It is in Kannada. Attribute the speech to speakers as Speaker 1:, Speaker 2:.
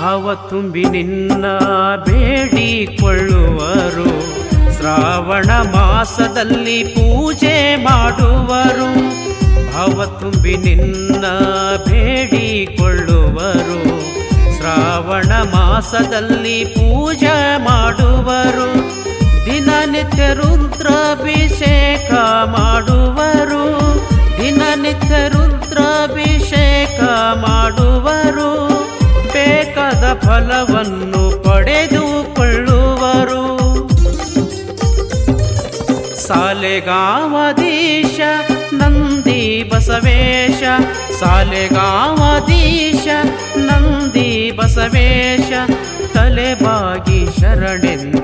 Speaker 1: ತುಂಬಿ ನಿನ್ನ ಬೇಡಿಕೊಳ್ಳುವರು ಶ್ರಾವಣ ಮಾಸದಲ್ಲಿ ಪೂಜೆ ಮಾಡುವರು. ಭಾವ ತುಂಬಿ ನಿನ್ನ ಬೇಡಿಕೊಳ್ಳುವರು ಶ್ರಾವಣ ಮಾಸದಲ್ಲಿ ಪೂಜೆ ಮಾಡುವರು. ದಿನನಿತ್ಯ ರುದ್ರಾಭಿಷೇಕ ಮಾಡುವರು. ದಿನನಿತ್ಯ ರುದ್ರಾಭಿಷೇಕ ಮಾಡುವರು ಬೇಕಾದ ಫಲವನ್ನು ಪಡೆದುಕೊಳ್ಳುವರು. ಸಾಲೆಗಾವದೀಶ ನಂದಿ ಬಸವೇಶ ಸಾಲೆಗಾವದೀಶ ನಂದಿ ಬಸವೇಶ ತಲೆಬಾಗಿ ಶರಣೆಂದು